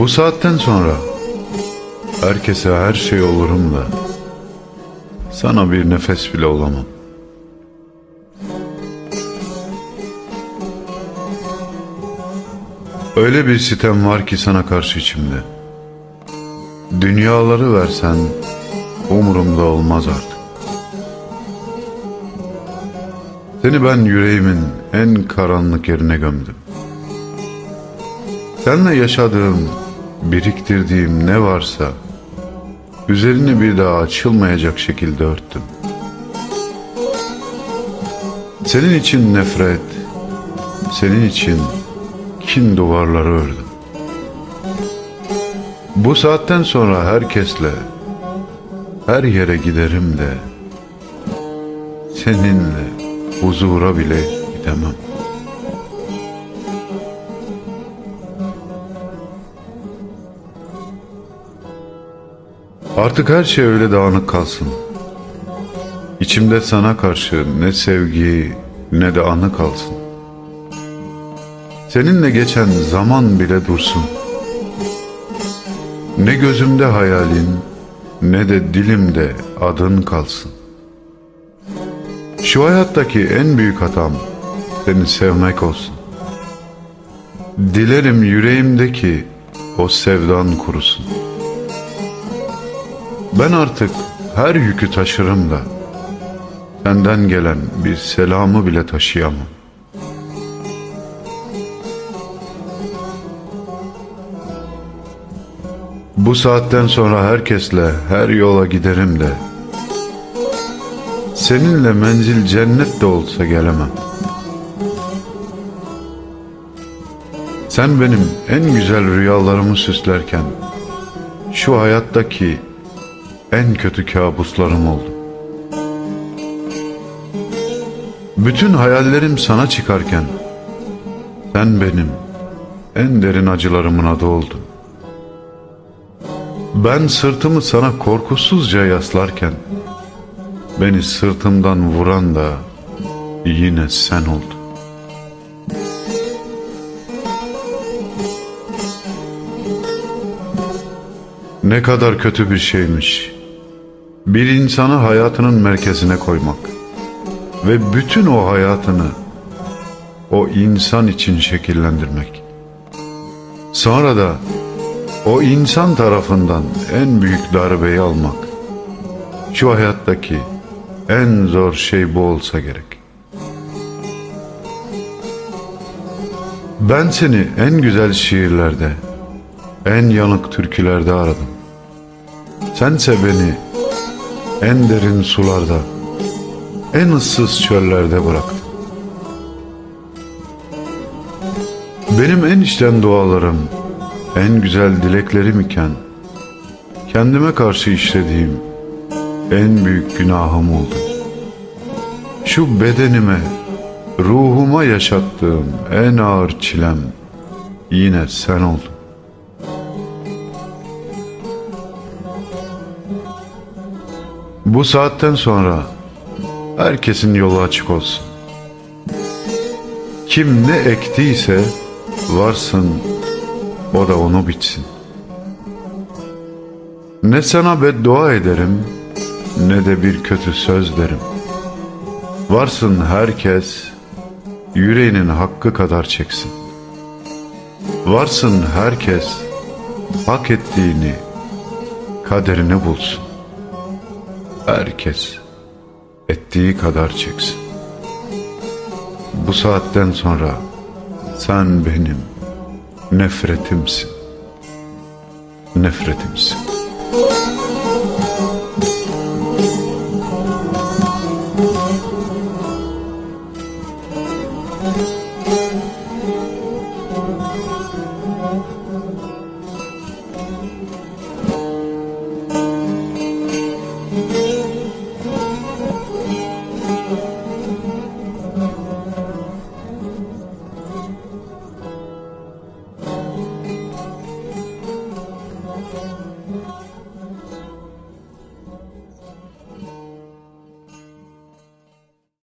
Bu saatten sonra herkese her şey olurum da sana bir nefes bile olamam. Öyle bir sitem var ki sana karşı içimde. Dünyaları versen umurumda olmaz artık. Seni ben yüreğimin en karanlık yerine gömdüm. Seninle yaşadığım, biriktirdiğim ne varsa üzerini bir daha açılmayacak şekilde örttüm. Senin için nefret, senin için kin duvarları ördüm. Bu saatten sonra herkesle her yere giderim de seninle huzura bile gidemem. Artık her şey öyle dağınık kalsın. İçimde sana karşı ne sevgi ne de anı kalsın. Seninle geçen zaman bile dursun. Ne gözümde hayalin ne de dilimde adın kalsın. Şu hayattaki en büyük hatam seni sevmek olsun. Dilerim yüreğimdeki o sevdan kurusun. Ben artık her yükü taşırım da senden gelen bir selamı bile taşıyamam. Bu saatten sonra herkesle her yola giderim de seninle menzil cennet de olsa gelemem. Sen benim en güzel rüyalarımı süslerken şu hayattaki en kötü kabuslarım oldu. Bütün hayallerim sana çıkarken sen benim en derin acılarımın adı oldun. Ben sırtımı sana korkusuzca yaslarken beni sırtımdan vuran da yine sen oldun. Ne kadar kötü bir şeymiş. Bir insanı hayatının merkezine koymak ve bütün o hayatını o insan için şekillendirmek. Sonra da o insan tarafından en büyük darbeyi almak. Şu hayattaki en zor şey bu olsa gerek. Ben seni en güzel şiirlerde, en yanık türkülerde aradım. Sense beni en derin sularda, en ıssız çöllerde bıraktın. Benim en içten dualarım, en güzel dileklerim iken, kendime karşı işlediğim en büyük günahım oldu. Şu bedenime, ruhuma yaşattığım en ağır çilem yine sen oldun. Bu saatten sonra herkesin yolu açık olsun. Kim ne ektiyse varsın o da onu bitsin. Ne sana beddua ederim ne de bir kötü söz derim. Varsın herkes yüreğinin hakkı kadar çeksin. Varsın herkes hak ettiğini kaderini bulsun. Herkes ettiği kadar çeksin. Bu saatten sonra sen benim nefretimsin. Nefretimsin.